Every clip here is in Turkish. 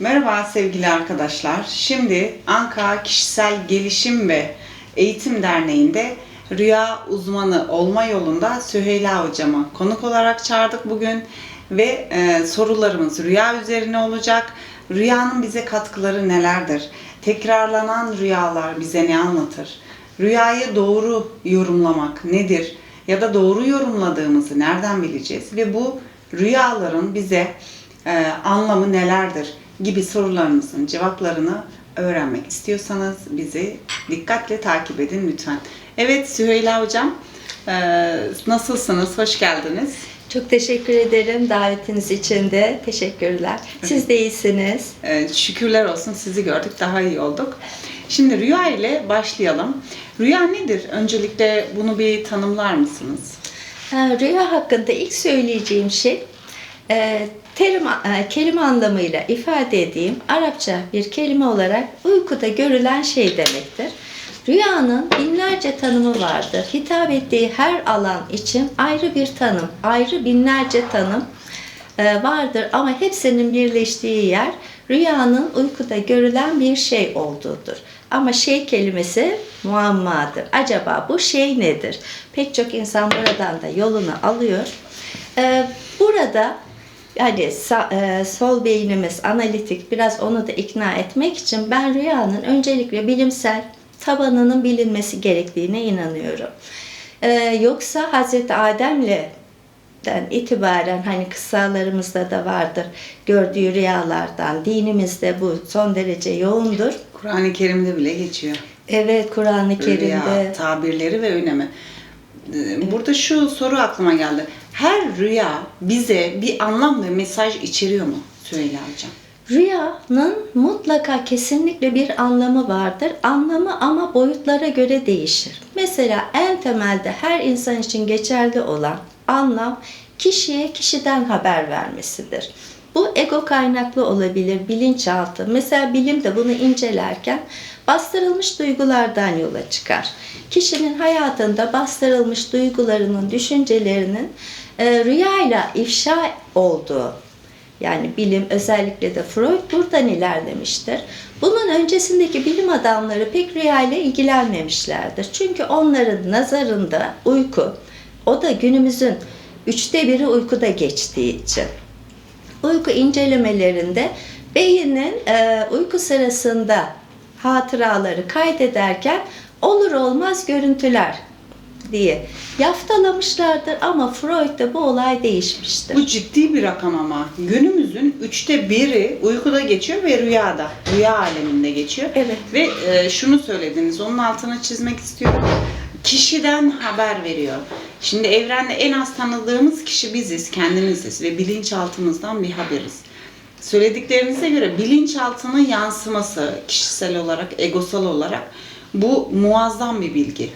Merhaba sevgili arkadaşlar. Şimdi Anka Kişisel Gelişim ve Eğitim Derneği'nde rüya uzmanı olma yolunda Süheyla hocama konuk olarak çağırdık bugün ve e, sorularımız rüya üzerine olacak. Rüyanın bize katkıları nelerdir? Tekrarlanan rüyalar bize ne anlatır? Rüyayı doğru yorumlamak nedir? Ya da doğru yorumladığımızı nereden bileceğiz? Ve bu rüyaların bize e, anlamı nelerdir gibi sorularınızın cevaplarını öğrenmek istiyorsanız bizi dikkatle takip edin lütfen. Evet Süheyla Hocam e, nasılsınız? Hoş geldiniz. Çok teşekkür ederim davetiniz için de. Teşekkürler. Siz de iyisiniz. E, şükürler olsun sizi gördük daha iyi olduk. Şimdi rüya ile başlayalım. Rüya nedir? Öncelikle bunu bir tanımlar mısınız? Rüya hakkında ilk söyleyeceğim şey e, terim, e, kelime anlamıyla ifade edeyim. Arapça bir kelime olarak uykuda görülen şey demektir. Rüyanın binlerce tanımı vardır. Hitap ettiği her alan için ayrı bir tanım, ayrı binlerce tanım e, vardır ama hepsinin birleştiği yer rüyanın uykuda görülen bir şey olduğudur. Ama şey kelimesi muammadır. Acaba bu şey nedir? Pek çok insan buradan da yolunu alıyor. E, burada e, sol beynimiz analitik biraz onu da ikna etmek için ben rüyanın öncelikle bilimsel tabanının bilinmesi gerektiğine inanıyorum. E, yoksa Hazreti Adem'le itibaren hani kıssalarımızda da vardır gördüğü rüyalardan dinimizde bu son derece yoğundur. Kur'an-ı Kerim'de bile geçiyor. Evet Kur'an-ı Kerim'de Rüya, tabirleri ve önemi. Ee, Burada şu soru aklıma geldi. Her rüya bize bir anlam ve mesaj içeriyor mu Süheyla Hocam? Rüyanın mutlaka kesinlikle bir anlamı vardır. Anlamı ama boyutlara göre değişir. Mesela en temelde her insan için geçerli olan anlam kişiye kişiden haber vermesidir. Bu ego kaynaklı olabilir, bilinçaltı. Mesela bilim de bunu incelerken bastırılmış duygulardan yola çıkar. Kişinin hayatında bastırılmış duygularının, düşüncelerinin e, rüyayla ifşa olduğu yani bilim özellikle de Freud buradan ilerlemiştir. Bunun öncesindeki bilim adamları pek rüyayla ilgilenmemişlerdir. Çünkü onların nazarında uyku, o da günümüzün üçte biri uykuda geçtiği için. Uyku incelemelerinde beynin e, uyku sırasında hatıraları kaydederken olur olmaz görüntüler diye yaftalamışlardır ama Freud'da bu olay değişmiştir. Bu ciddi bir rakam ama. Günümüzün üçte biri uykuda geçiyor ve rüyada. Rüya aleminde geçiyor. Evet. Ve e, şunu söylediniz, onun altına çizmek istiyorum. Kişiden haber veriyor. Şimdi evrende en az tanıdığımız kişi biziz, kendimiziz ve bilinçaltımızdan bir haberiz. Söylediklerinize göre bilinçaltının yansıması kişisel olarak, egosal olarak bu muazzam bir bilgi.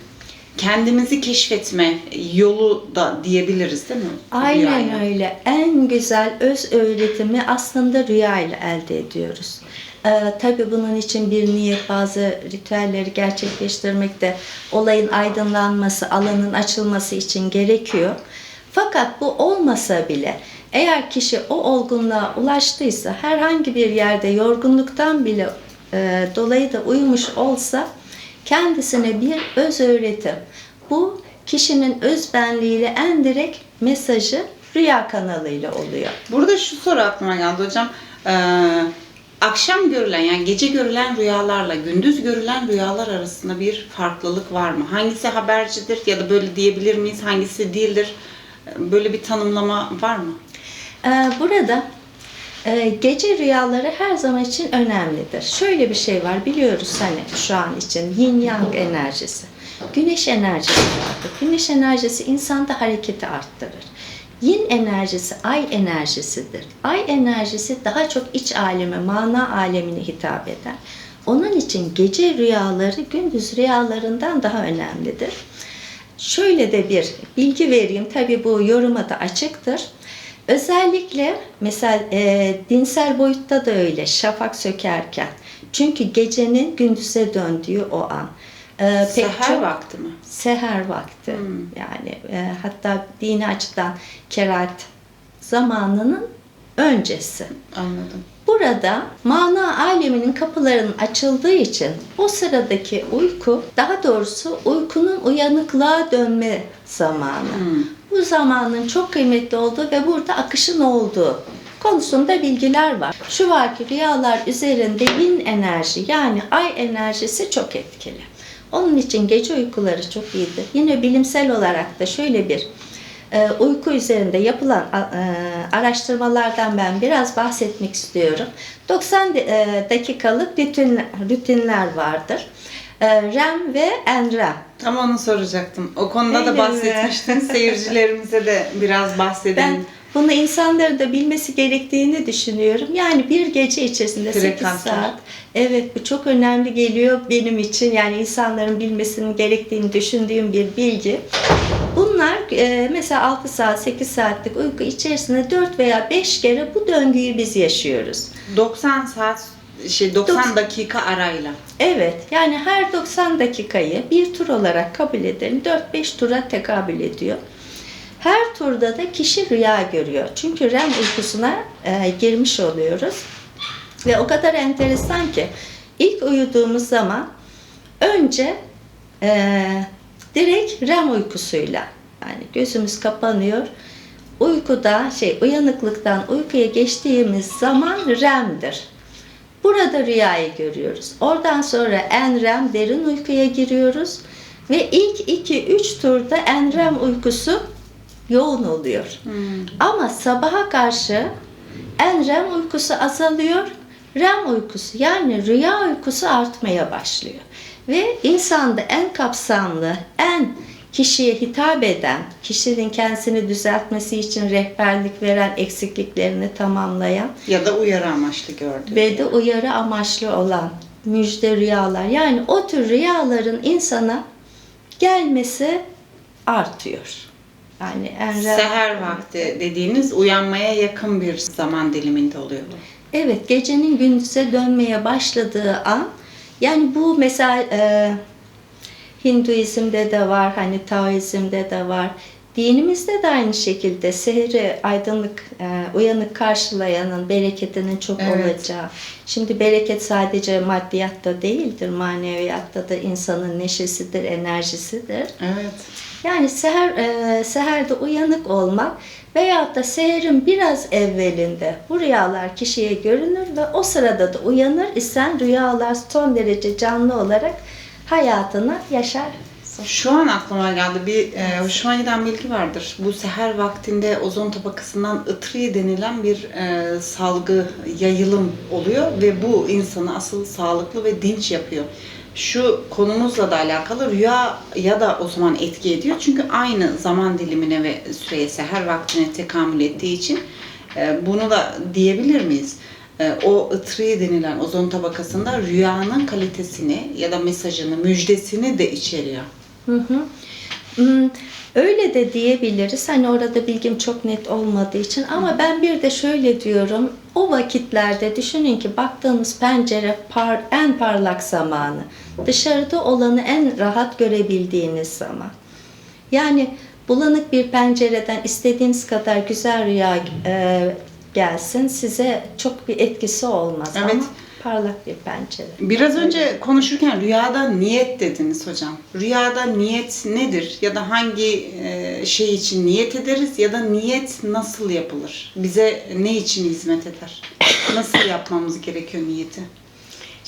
Kendimizi keşfetme yolu da diyebiliriz değil mi? Aynen Rüyayla. öyle. En güzel öz öğretimi aslında rüya ile elde ediyoruz. Ee, tabii bunun için bir niyet, bazı ritüelleri gerçekleştirmek de olayın aydınlanması, alanın açılması için gerekiyor. Fakat bu olmasa bile eğer kişi o olgunluğa ulaştıysa herhangi bir yerde yorgunluktan bile e, dolayı da uyumuş olsa kendisine bir öz öğretim. Bu kişinin öz benliğiyle en direkt mesajı rüya kanalıyla oluyor. Burada şu soru aklıma geldi hocam. Ee, akşam görülen yani gece görülen rüyalarla gündüz görülen rüyalar arasında bir farklılık var mı? Hangisi habercidir ya da böyle diyebilir miyiz? Hangisi değildir? Böyle bir tanımlama var mı? Ee, Burada gece rüyaları her zaman için önemlidir. Şöyle bir şey var biliyoruz hani şu an için yin yang enerjisi. Güneş enerjisi vardır. Güneş enerjisi insanda hareketi arttırır. Yin enerjisi ay enerjisidir. Ay enerjisi daha çok iç aleme, mana alemine hitap eder. Onun için gece rüyaları gündüz rüyalarından daha önemlidir. Şöyle de bir bilgi vereyim. Tabii bu yoruma da açıktır. Özellikle mesela e, dinsel boyutta da öyle şafak sökerken. Çünkü gecenin gündüze döndüğü o an. E, pek Seher çok- vakti mi? seher vakti. Hmm. Yani e, hatta dini açıdan kerat zamanının öncesi. Anladım. Burada mana aleminin kapılarının açıldığı için o sıradaki uyku, daha doğrusu uykunun uyanıklığa dönme zamanı. Bu zamanın çok kıymetli olduğu ve burada akışın olduğu konusunda bilgiler var. Şu var ki rüyalar üzerinde yin enerji yani ay enerjisi çok etkili. Onun için gece uykuları çok iyidir. Yine bilimsel olarak da şöyle bir e, uyku üzerinde yapılan e, araştırmalardan ben biraz bahsetmek istiyorum. 90 de- e, dakikalık rutin, rutinler vardır. E, REM ve NREM. Tam onu soracaktım. O konuda da Öyle mi? bahsetmiştin. Seyircilerimize de biraz bahsedin. Ben bunu insanların da bilmesi gerektiğini düşünüyorum. Yani bir gece içerisinde 8 Frekanslar. saat. Evet bu çok önemli geliyor benim için. Yani insanların bilmesinin gerektiğini düşündüğüm bir bilgi. Bunlar e, mesela 6 saat 8 saatlik uyku içerisinde 4 veya 5 kere bu döngüyü biz yaşıyoruz. 90 saat şey 90 Doksan- dakika arayla. Evet, yani her 90 dakikayı bir tur olarak kabul edelim. 4-5 tura tekabül ediyor. Her turda da kişi rüya görüyor. Çünkü REM uykusuna e, girmiş oluyoruz. Ve o kadar enteresan ki ilk uyuduğumuz zaman önce e, direkt REM uykusuyla yani gözümüz kapanıyor. Uykuda şey uyanıklıktan uykuya geçtiğimiz zaman REM'dir. Burada rüyayı görüyoruz. Oradan sonra enrem derin uykuya giriyoruz. Ve ilk 2-3 turda enrem uykusu yoğun oluyor. Ama sabaha karşı enrem uykusu azalıyor. REM uykusu yani rüya uykusu artmaya başlıyor. Ve insanda en kapsamlı, en kişiye hitap eden, kişinin kendisini düzeltmesi için rehberlik veren, eksikliklerini tamamlayan Ya da uyarı amaçlı gördük. ve de uyarı amaçlı olan müjde rüyalar. Yani o tür rüyaların insana gelmesi artıyor. Yani en Seher vakti dediğiniz uyanmaya yakın bir zaman diliminde oluyor. Evet, gecenin gündüze dönmeye başladığı an, yani bu mesela e, Hinduizm'de de var, hani Taoizm'de de var. Dinimizde de aynı şekilde sehri aydınlık, e, uyanık karşılayanın bereketinin çok Evet. olacağı. Şimdi bereket sadece maddiyatta değildir, maneviyatta da insanın neşesidir, enerjisidir. Evet. Yani seher, e, seherde uyanık olmak veyahut da seherin biraz evvelinde bu rüyalar kişiye görünür ve o sırada da uyanır isen rüyalar son derece canlı olarak hayatını yaşar. Şu an aklıma geldi bir e, hoşuma giden bilgi vardır. Bu seher vaktinde ozon tabakasından ıtri denilen bir e, salgı, yayılım oluyor ve bu insanı asıl sağlıklı ve dinç yapıyor. Şu konumuzla da alakalı rüya ya da o zaman etki ediyor. Çünkü aynı zaman dilimine ve süreye seher vaktine tekamül ettiği için e, bunu da diyebilir miyiz? E, o ıtri denilen ozon tabakasında rüyanın kalitesini ya da mesajını, müjdesini de içeriyor. Hı hı. Hmm, Öyle de diyebiliriz. Hani orada bilgim çok net olmadığı için ama ben bir de şöyle diyorum. O vakitlerde düşünün ki baktığınız pencere par, en parlak zamanı. Dışarıda olanı en rahat görebildiğiniz zaman. Yani bulanık bir pencereden istediğiniz kadar güzel rüya e, gelsin size çok bir etkisi olmaz Evet. ama parlak bir pencere. Biraz önce konuşurken rüyada niyet dediniz hocam. Rüyada niyet nedir? Ya da hangi e, şey için niyet ederiz ya da niyet nasıl yapılır? Bize ne için hizmet eder? Nasıl yapmamız gerekiyor niyeti?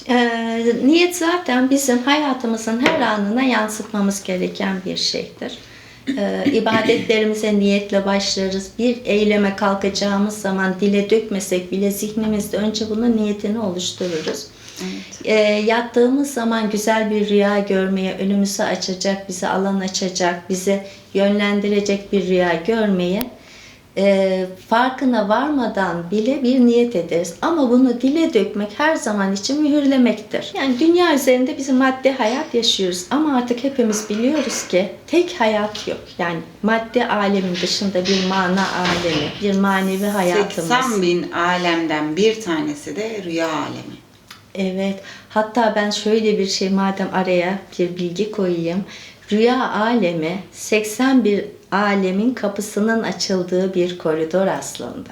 Ee, niyet zaten bizim hayatımızın her anına yansıtmamız gereken bir şeydir. Ee, ibadetlerimize niyetle başlarız. Bir eyleme kalkacağımız zaman dile dökmesek bile zihnimizde önce bunun niyetini oluştururuz. Evet. Ee, yattığımız zaman güzel bir rüya görmeye, önümüzü açacak, bize alan açacak, bizi yönlendirecek bir rüya görmeye e, farkına varmadan bile bir niyet ederiz. Ama bunu dile dökmek her zaman için mühürlemektir. Yani dünya üzerinde bizim madde hayat yaşıyoruz ama artık hepimiz biliyoruz ki tek hayat yok. Yani madde alemin dışında bir mana alemi, bir manevi hayatımız. 80 bin alemden bir tanesi de rüya alemi. Evet. Hatta ben şöyle bir şey madem araya bir bilgi koyayım. Rüya alemi 81 alemin kapısının açıldığı bir koridor aslında.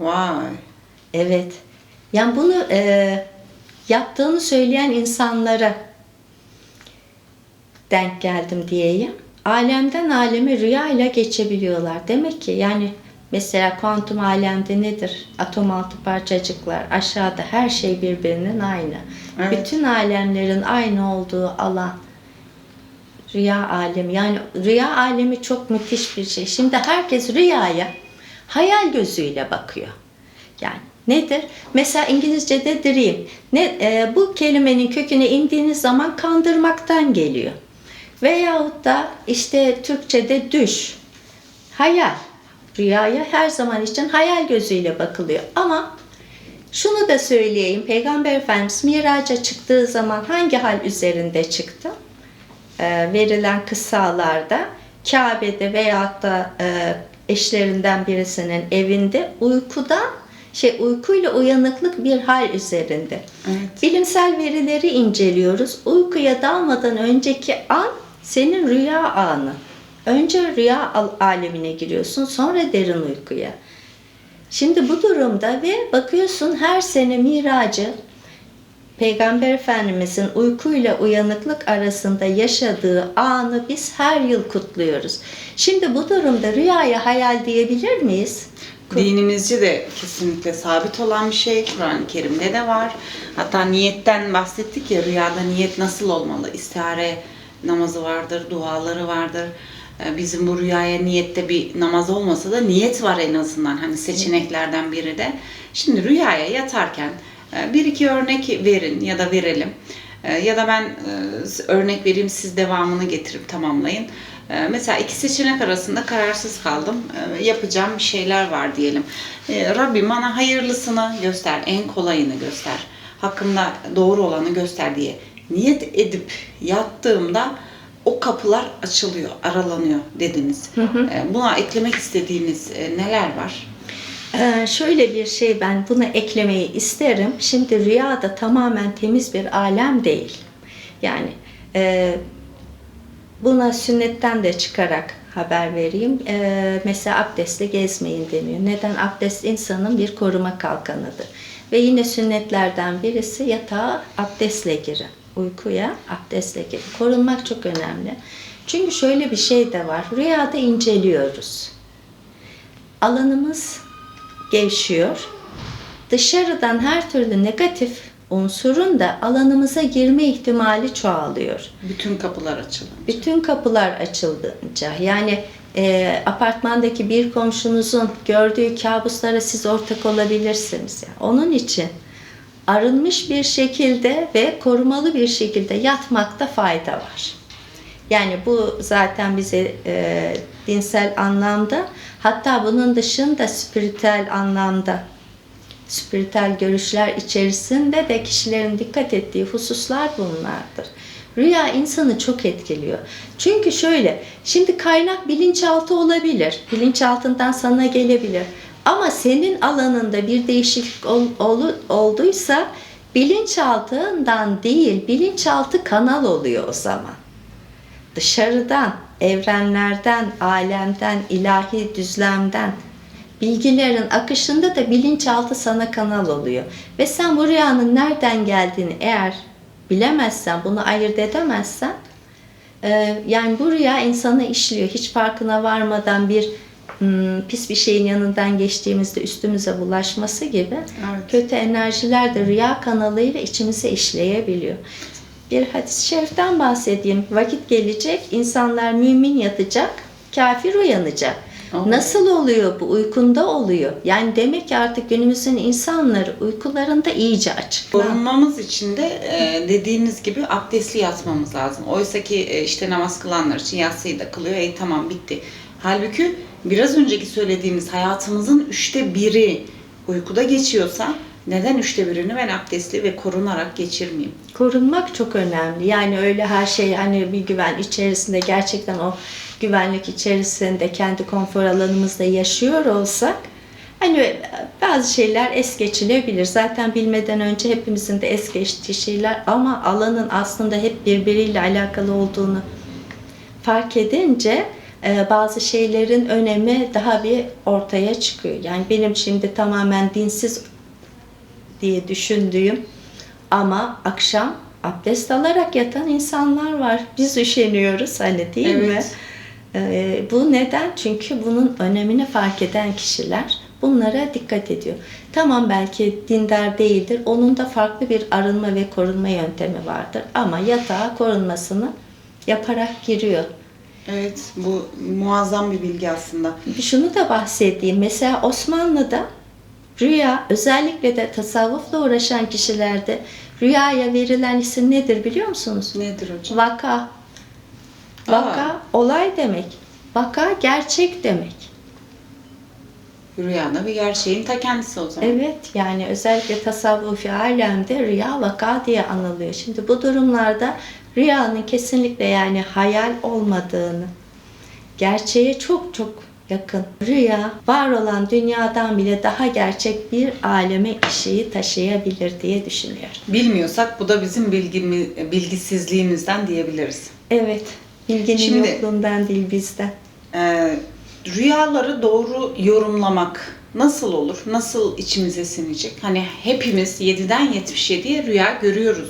Vay. Evet. Yani bunu e, yaptığını söyleyen insanlara denk geldim diyeyim. Alemden aleme rüya ile geçebiliyorlar. Demek ki yani mesela kuantum alemde nedir? Atom altı parçacıklar aşağıda her şey birbirinin aynı. Evet. Bütün alemlerin aynı olduğu alan rüya alemi. Yani rüya alemi çok müthiş bir şey. Şimdi herkes rüyaya hayal gözüyle bakıyor. Yani nedir? Mesela İngilizce'de dream. Ne, e, bu kelimenin köküne indiğiniz zaman kandırmaktan geliyor. Veyahut da işte Türkçe'de düş. Hayal. Rüyaya her zaman için hayal gözüyle bakılıyor. Ama şunu da söyleyeyim. Peygamber Efendimiz miraca çıktığı zaman hangi hal üzerinde çıktı? E, verilen kıssalarda Kabe'de veyahut da e, eşlerinden birisinin evinde uykuda şey uykuyla uyanıklık bir hal üzerinde. Evet. Bilimsel verileri inceliyoruz. Uykuya dalmadan önceki an senin rüya anı. Önce rüya al- alemine giriyorsun, sonra derin uykuya. Şimdi bu durumda ve bakıyorsun her sene miracı Peygamber Efendimizin uykuyla uyanıklık arasında yaşadığı anı biz her yıl kutluyoruz. Şimdi bu durumda rüyaya hayal diyebilir miyiz? Dinimizce de kesinlikle sabit olan bir şey. Kur'an-ı Kerim'de de var. Hatta niyetten bahsettik ya rüyada niyet nasıl olmalı? İstihare namazı vardır, duaları vardır. Ee, Bizim bu rüyaya niyette bir namaz olmasa da niyet var en azından. Hani seçeneklerden biri de. Şimdi rüyaya yatarken bir iki örnek verin ya da verelim. E, Ya da ben e, örnek vereyim siz devamını getirip tamamlayın. E, Mesela iki seçenek arasında kararsız kaldım. Yapacağım bir şeyler var diyelim. Rabbim bana hayırlısını göster, en kolayını göster. Hakkımda doğru olanı göster diye niyet edip yattığımda o kapılar açılıyor, aralanıyor dediniz. E, Buna eklemek istediğiniz e, neler var? Ee, şöyle bir şey ben buna eklemeyi isterim. Şimdi rüyada tamamen temiz bir alem değil. Yani e, buna sünnetten de çıkarak haber vereyim. E, mesela abdestle gezmeyin deniyor. Neden? Abdest insanın bir koruma kalkanıdır. Ve yine sünnetlerden birisi yatağa abdestle girin. Uykuya abdestle girin. Korunmak çok önemli. Çünkü şöyle bir şey de var. Rüyada inceliyoruz alanımız gevşiyor. Dışarıdan her türlü negatif unsurun da alanımıza girme ihtimali çoğalıyor. Bütün kapılar açılınca. Bütün kapılar açıldığınca yani e, apartmandaki bir komşunuzun gördüğü kabuslara siz ortak olabilirsiniz. Yani onun için arınmış bir şekilde ve korumalı bir şekilde yatmakta fayda var. Yani bu zaten bize e, dinsel anlamda hatta bunun dışında spiritüel anlamda spiritüel görüşler içerisinde de kişilerin dikkat ettiği hususlar bunlardır. Rüya insanı çok etkiliyor. Çünkü şöyle, şimdi kaynak bilinçaltı olabilir. Bilinçaltından sana gelebilir. Ama senin alanında bir değişiklik ol- olu- olduysa bilinçaltından değil, bilinçaltı kanal oluyor o zaman dışarıdan, evrenlerden, alemden, ilahi düzlemden bilgilerin akışında da bilinçaltı sana kanal oluyor. Ve sen bu rüyanın nereden geldiğini eğer bilemezsen, bunu ayırt edemezsen e, yani bu rüya insanı işliyor. Hiç farkına varmadan bir hmm, pis bir şeyin yanından geçtiğimizde üstümüze bulaşması gibi Evet. kötü enerjiler de rüya kanalıyla içimize işleyebiliyor. Bir hadis-i şeriften bahsedeyim. Vakit gelecek, insanlar mümin yatacak, kafir uyanacak. Oo. Nasıl oluyor bu? Uykunda oluyor. Yani demek ki artık günümüzün insanları uykularında iyice açık. Korunmamız için de e, dediğiniz gibi abdestli yatmamız lazım. Oysa ki e, işte namaz kılanlar için yatsıyı da kılıyor. E tamam bitti. Halbuki biraz önceki söylediğimiz hayatımızın üçte biri uykuda geçiyorsa neden üçte birini ben abdestli ve korunarak geçirmeyeyim? Korunmak çok önemli. Yani öyle her şey hani bir güven içerisinde gerçekten o güvenlik içerisinde kendi konfor alanımızda yaşıyor olsak hani bazı şeyler es geçilebilir. Zaten bilmeden önce hepimizin de es geçtiği şeyler ama alanın aslında hep birbiriyle alakalı olduğunu fark edince e, bazı şeylerin önemi daha bir ortaya çıkıyor. Yani benim şimdi tamamen dinsiz diye düşündüğüm ama akşam abdest alarak yatan insanlar var. Biz üşeniyoruz hani değil mi? Evet. Ee, bu neden? Çünkü bunun önemini fark eden kişiler bunlara dikkat ediyor. Tamam belki dindar değildir. Onun da farklı bir arınma ve korunma yöntemi vardır. Ama yatağa korunmasını yaparak giriyor. Evet, bu muazzam bir bilgi aslında. Şunu da bahsedeyim. Mesela Osmanlı'da rüya özellikle de tasavvufla uğraşan kişilerde rüyaya verilen isim nedir biliyor musunuz? Nedir hocam? Vaka. Vaka olay demek. Vaka gerçek demek. Rüyada bir gerçeğin ta kendisi o zaman. Evet yani özellikle tasavvufi alemde rüya vaka diye anılıyor. Şimdi bu durumlarda rüyanın kesinlikle yani hayal olmadığını, gerçeğe çok çok yakın. Rüya var olan dünyadan bile daha gerçek bir aleme ışığı taşıyabilir diye düşünüyorum. Bilmiyorsak bu da bizim bilgimi, bilgisizliğimizden diyebiliriz. Evet, bilginin Şimdi- yokluğundan değil bizden. Ee, rüyaları doğru yorumlamak nasıl olur? Nasıl içimize sinecek? Hani hepimiz 7'den 77'ye rüya görüyoruz.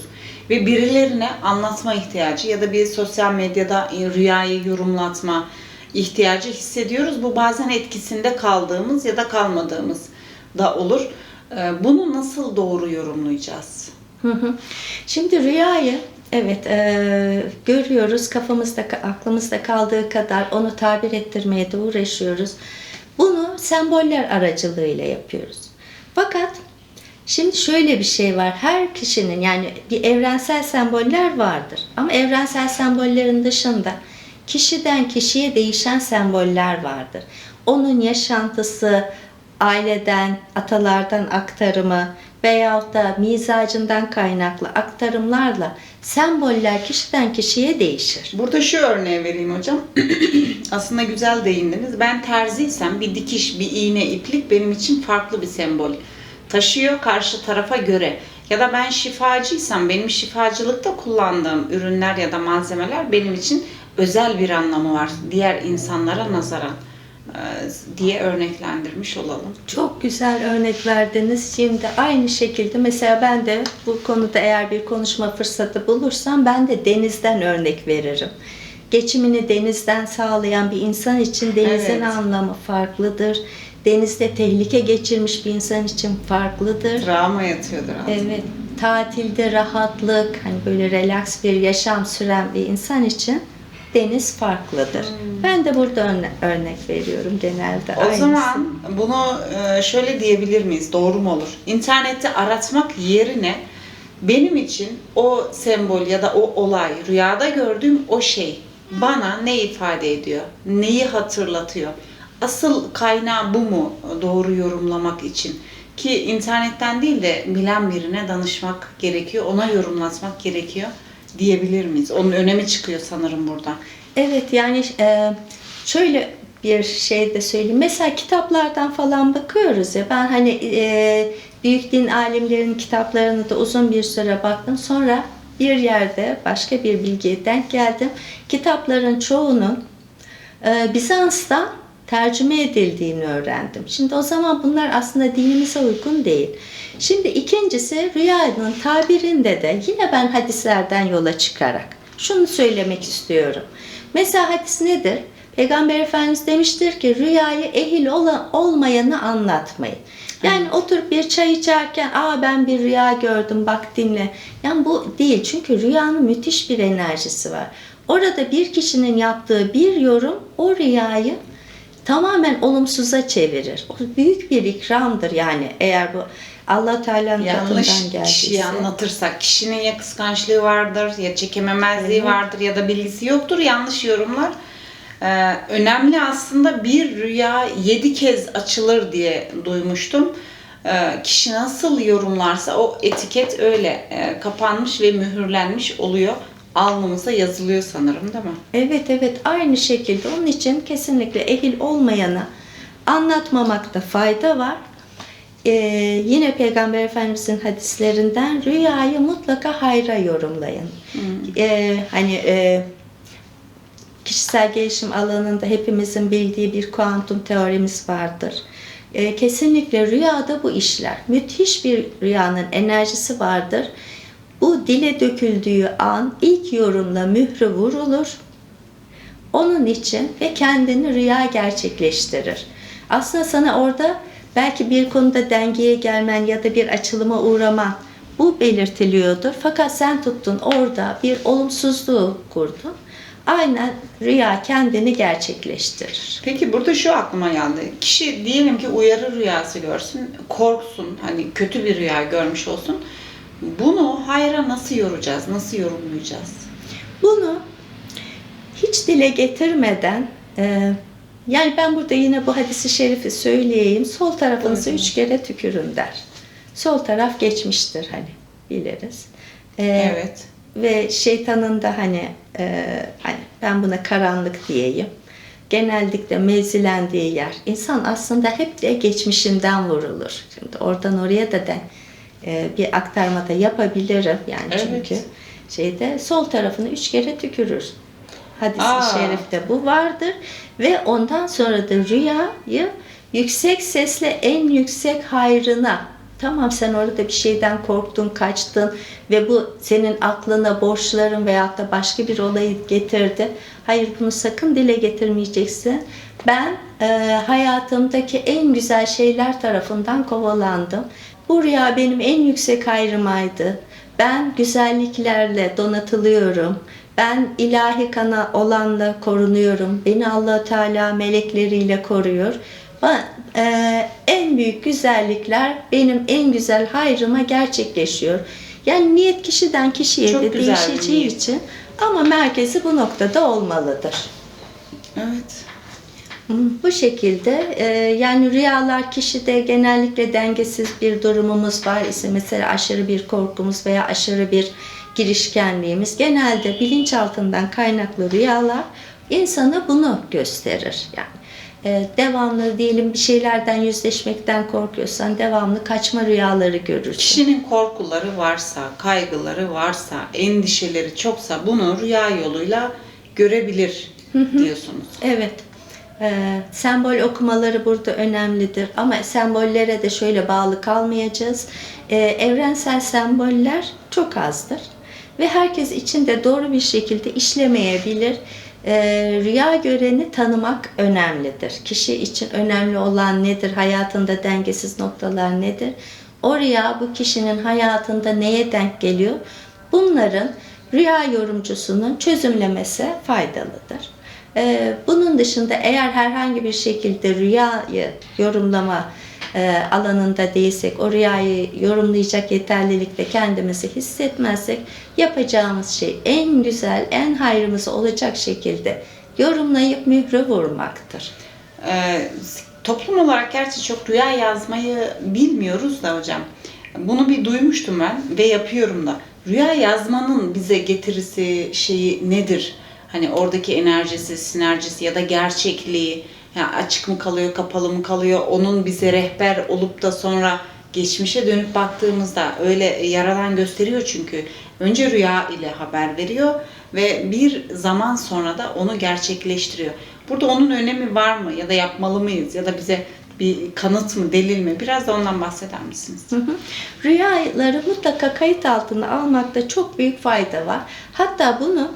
Ve birilerine anlatma ihtiyacı ya da bir sosyal medyada rüyayı yorumlatma ihtiyacı hissediyoruz. Bu bazen etkisinde kaldığımız ya da kalmadığımız da olur. Ee, bunu nasıl doğru yorumlayacağız? Şimdi rüyayı evet e, görüyoruz kafamızda aklımızda kaldığı kadar onu tabir ettirmeye de uğraşıyoruz. Bunu semboller aracılığıyla yapıyoruz. Fakat şimdi şöyle bir şey var. Her kişinin yani bir evrensel semboller vardır. Ama evrensel sembollerin dışında kişiden kişiye değişen semboller vardır. Onun yaşantısı, aileden, atalardan aktarımı veyahut da mizacından kaynaklı aktarımlarla semboller kişiden kişiye değişir. Burada şu örneği vereyim hocam. Aslında güzel değindiniz. Ben terziysem bir dikiş, bir iğne, iplik benim için farklı bir sembol taşıyor karşı tarafa göre. Ya da ben şifacıysam benim şifacılıkta kullandığım ürünler ya da malzemeler benim için özel bir anlamı var diğer insanlara nazaran e, diye örneklendirmiş olalım. Çok güzel örnek verdiniz. Şimdi aynı şekilde mesela ben de bu konuda eğer bir konuşma fırsatı bulursam ben de denizden örnek veririm. Geçimini denizden sağlayan bir insan için denizin Evet. anlamı farklıdır. Denizde tehlike geçirmiş bir insan için farklıdır. Travma yatıyordur aslında. Evet, tatilde rahatlık, hani böyle relax bir yaşam süren bir insan için deniz farklıdır. Ben de burada örne- örnek veriyorum genelde. O aynısı. zaman bunu e, şöyle diyebilir miyiz? Doğru mu olur? İnternette aratmak yerine benim için o sembol ya da o olay, rüyada gördüğüm o şey bana ne ifade ediyor? Neyi hatırlatıyor? Asıl kaynağı bu mu doğru yorumlamak için? Ki internetten değil de bilen birine danışmak gerekiyor, ona yorumlatmak gerekiyor diyebilir miyiz? Onun önemi çıkıyor sanırım burada. Evet yani e, şöyle bir şey de söyleyeyim. Mesela kitaplardan falan bakıyoruz ya. Ben hani e, büyük din alimlerinin kitaplarını da uzun bir süre baktım. Sonra bir yerde başka bir bilgiye denk geldim. Kitapların çoğunun e, Bizans'tan tercüme edildiğini öğrendim. Şimdi o zaman bunlar aslında dinimize uygun değil. Şimdi ikincisi rüyanın tabirinde de yine ben hadislerden yola çıkarak şunu söylemek istiyorum. Mesela hadis nedir? Peygamber Efendimiz demiştir ki rüyayı ehil olan olmayanı anlatmayın. Yani oturup bir çay içerken aa ben bir rüya gördüm bak dinle. Yani bu değil çünkü rüyanın müthiş bir enerjisi var. Orada bir kişinin yaptığı bir yorum o rüyayı tamamen olumsuza çevirir. O büyük bir ikramdır yani eğer bu Allah Teala'nın yanlış kişiye anlatırsak kişinin ya kıskançlığı vardır ya çekememezliği Evet. vardır ya da bilgisi yoktur yanlış yorumlar. Ee, önemli aslında bir rüya yedi kez açılır diye duymuştum. Ee, kişi nasıl yorumlarsa o etiket öyle e, kapanmış ve mühürlenmiş oluyor. Alnımıza yazılıyor sanırım değil mi? Evet evet aynı şekilde onun için kesinlikle ehil olmayanı anlatmamakta fayda var. Ee, yine Peygamber Efendimizin hadislerinden rüyayı mutlaka hayra yorumlayın. Ee, hani e, kişisel gelişim alanında hepimizin bildiği bir kuantum teorimiz vardır. e, kesinlikle rüyada bu işler. Müthiş bir rüyanın enerjisi vardır. Bu dile döküldüğü an ilk yorumla mührü vurulur. Onun için ve kendini rüya gerçekleştirir. Aslında sana orada belki bir konuda dengeye gelmen ya da bir açılıma uğraman bu belirtiliyordur. Fakat sen tuttun orada bir olumsuzluğu kurdun. Aynen rüya kendini gerçekleştirir. Peki burada şu aklıma geldi. Kişi diyelim ki uyarı rüyası görsün, korksun, hani kötü bir rüya görmüş olsun. Bunu hayra nasıl yoracağız, nasıl yorumlayacağız? Bunu hiç dile getirmeden e, yani ben burada yine bu hadisi şerifi söyleyeyim. Sol tarafınızı Buyurun. üç kere tükürün der. Sol taraf geçmiştir hani biliriz. E, Evet. Ve şeytanın da hani e, hani ben buna karanlık diyeyim. Genellikle mevzilendiği yer. İnsan aslında hep de geçmişinden vurulur. Şimdi oradan oraya da den e, bir aktarma da yapabilirim yani Evet. çünkü şeyde sol tarafını üç kere tükürür. Hadis-i şerifte bu vardır ve ondan sonra da rüyayı yüksek sesle en yüksek hayrına Tamam sen orada bir şeyden korktun, kaçtın ve bu senin aklına borçların veyahut da başka bir olayı getirdi. Hayır bunu sakın dile getirmeyeceksin. Ben e, hayatımdaki en güzel şeyler tarafından kovalandım. Bu rüya benim en yüksek hayrımaydı. Ben güzelliklerle donatılıyorum. Ben ilahi kana olanla korunuyorum. Beni allah Teala melekleriyle koruyor. E, en büyük güzellikler benim en güzel hayrıma gerçekleşiyor. Yani niyet kişiden kişiye Çok de değişeceği için ama merkezi bu noktada olmalıdır. Evet. Bu şekilde e, yani rüyalar kişide genellikle dengesiz bir durumumuz var ise mesela aşırı bir korkumuz veya aşırı bir girişkenliğimiz genelde bilinçaltından kaynaklı rüyalar insana bunu gösterir. Yani e, devamlı diyelim bir şeylerden yüzleşmekten korkuyorsan devamlı kaçma rüyaları görürsün. Kişinin korkuları varsa, kaygıları varsa, endişeleri çoksa bunu rüya yoluyla görebilir diyorsunuz. Evet. Ee, sembol okumaları burada önemlidir ama sembollere de şöyle bağlı kalmayacağız. Ee, evrensel semboller çok azdır ve herkes için de doğru bir şekilde işlemeyebilir. Ee, rüya göreni tanımak önemlidir. Kişi için önemli olan nedir? Hayatında dengesiz noktalar nedir? O rüya bu kişinin hayatında neye denk geliyor? Bunların rüya yorumcusunun çözümlemesi faydalıdır. Ee, Bunun dışında eğer herhangi bir şekilde rüyayı yorumlama e, alanında değilsek, o rüyayı yorumlayacak yeterlilikte kendimizi hissetmezsek yapacağımız şey en güzel, en hayrımız olacak şekilde yorumlayıp mührü vurmaktır. Ee, toplum olarak gerçi çok rüya yazmayı bilmiyoruz da hocam. Bunu bir duymuştum ben ve yapıyorum da. Rüya yazmanın bize getirisi şeyi nedir? Hani oradaki enerjisi, sinerjisi ya da gerçekliği ya açık mı kalıyor, kapalı mı kalıyor? Onun bize rehber olup da sonra geçmişe dönüp baktığımızda öyle yaradan gösteriyor çünkü. Önce rüya ile haber veriyor ve bir zaman sonra da onu gerçekleştiriyor. Burada onun önemi var mı ya da yapmalı mıyız ya da bize bir kanıt mı, delil mi? Biraz da ondan bahseder misiniz? Rüyaları mutlaka kayıt altına almakta çok büyük fayda var. Hatta bunu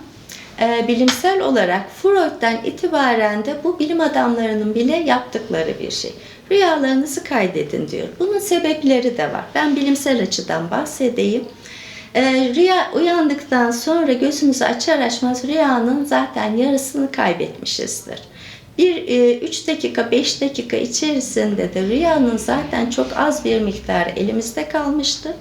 e, bilimsel olarak Freud'dan itibaren de bu bilim adamlarının bile yaptıkları bir şey. Rüyalarınızı kaydedin diyor. Bunun sebepleri de var. Ben bilimsel açıdan bahsedeyim. E, rüya uyandıktan sonra gözümüzü açar açmaz rüyanın zaten yarısını kaybetmişizdir. Bir 3 dakika 5 dakika içerisinde de rüyanın zaten çok az bir miktarı elimizde kalmıştı.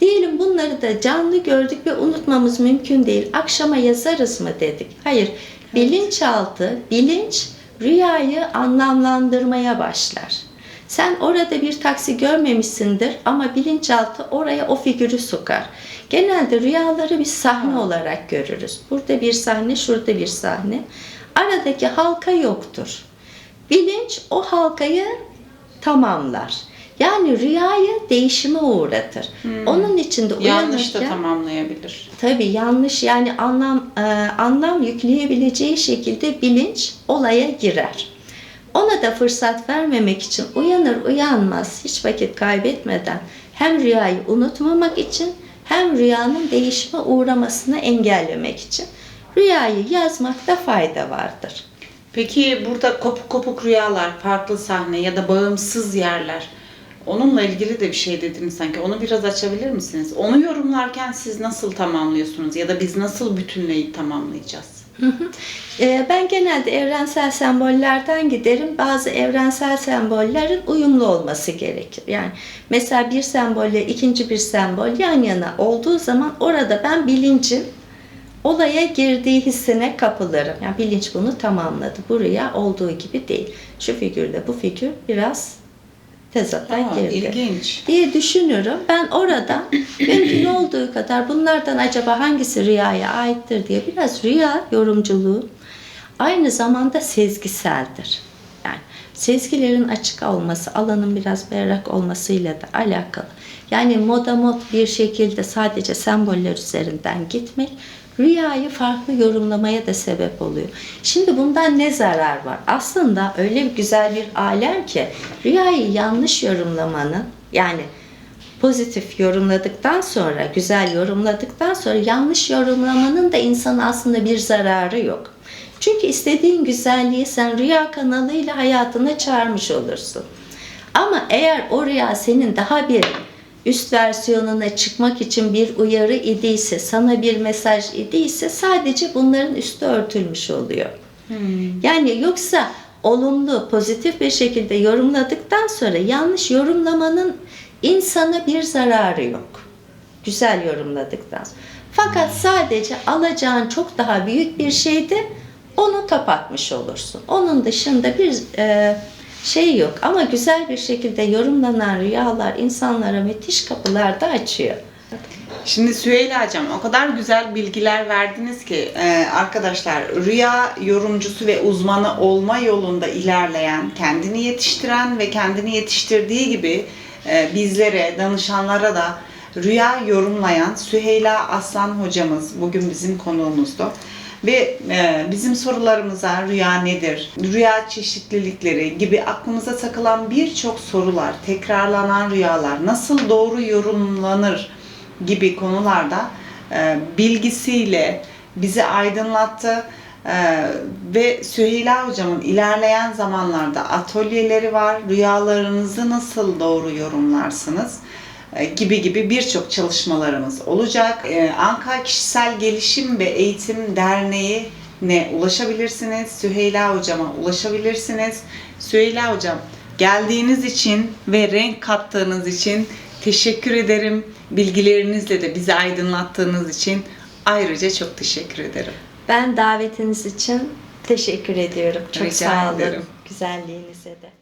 Diyelim bunları da canlı gördük ve unutmamız mümkün değil. Akşama yazarız mı dedik. Hayır. Bilinçaltı, bilinç rüyayı anlamlandırmaya başlar. Sen orada bir taksi görmemişsindir ama bilinçaltı oraya o figürü sokar. Genelde rüyaları bir sahne olarak görürüz. Burada bir sahne, şurada bir sahne. Aradaki halka yoktur. Bilinç o halkayı tamamlar. Yani rüyayı değişime uğratır. Onun için de Yanlış da tamamlayabilir. Tabii yanlış yani anlam e, anlam yükleyebileceği şekilde bilinç olaya girer. Ona da fırsat vermemek için uyanır uyanmaz hiç vakit kaybetmeden hem rüyayı unutmamak için hem rüyanın değişime uğramasını engellemek için rüyayı yazmakta fayda vardır. Peki burada kopuk kopuk rüyalar, farklı sahne ya da bağımsız yerler. Onunla ilgili de bir şey dediniz sanki. Onu biraz açabilir misiniz? Onu yorumlarken siz nasıl tamamlıyorsunuz ya da biz nasıl bütünleyip tamamlayacağız? Ee, Ben genelde evrensel sembollerden giderim. Bazı evrensel sembollerin uyumlu olması gerekir. Yani mesela bir sembolle ikinci bir sembol yan yana olduğu zaman orada ben bilincin olaya girdiği hissine kapılırım. Yani bilinç bunu tamamladı. Bu rüya olduğu gibi değil. Şu figürle bu figür biraz tezata Aa, girdi ilginç. diye düşünürüm. Ben orada mümkün olduğu kadar bunlardan acaba hangisi rüyaya aittir diye biraz rüya yorumculuğu aynı zamanda sezgiseldir. Yani sezgilerin açık olması, alanın biraz berrak olmasıyla da alakalı. Yani moda mod bir şekilde sadece semboller üzerinden gitmek rüyayı farklı yorumlamaya da sebep oluyor. Şimdi bundan ne zarar var? Aslında öyle bir güzel bir alem ki rüyayı yanlış yorumlamanın yani pozitif yorumladıktan sonra, güzel yorumladıktan sonra yanlış yorumlamanın da insana aslında bir zararı yok. Çünkü istediğin güzelliği sen rüya kanalıyla hayatına çağırmış olursun. Ama eğer o rüya senin daha bir üst versiyonuna çıkmak için bir uyarı idiyse, sana bir mesaj idiyse sadece bunların üstü örtülmüş oluyor. Yani yoksa olumlu, pozitif bir şekilde yorumladıktan sonra yanlış yorumlamanın insana bir zararı yok. Güzel yorumladıktan sonra. Fakat sadece alacağın çok daha büyük bir şeydi, onu kapatmış olursun. Onun dışında bir e, şey yok ama güzel bir şekilde yorumlanan rüyalar insanlara müthiş kapılar da açıyor. Şimdi Süheyla'cığım o kadar güzel bilgiler verdiniz ki e, arkadaşlar rüya yorumcusu ve uzmanı olma yolunda ilerleyen, kendini yetiştiren ve kendini yetiştirdiği gibi e, bizlere, danışanlara da rüya yorumlayan Süheyla Aslan hocamız bugün bizim konuğumuzdu. Ve e, bizim sorularımıza rüya nedir, rüya çeşitlilikleri gibi aklımıza takılan birçok sorular, tekrarlanan rüyalar, nasıl doğru yorumlanır gibi konularda e, bilgisiyle bizi aydınlattı. E, ve Süheyla hocamın ilerleyen zamanlarda atölyeleri var. Rüyalarınızı nasıl doğru yorumlarsınız? E, gibi gibi birçok çalışmalarımız olacak. E, Anka Kişisel Gelişim ve Eğitim Derneği ne ulaşabilirsiniz. Süheyla hocama ulaşabilirsiniz. Süheyla hocam geldiğiniz için ve renk kattığınız için teşekkür ederim. Bilgilerinizle de bizi aydınlattığınız için ayrıca çok teşekkür ederim. Ben davetiniz için teşekkür ediyorum. Çok Rica sağ olun. ederim. Güzelliğinize de.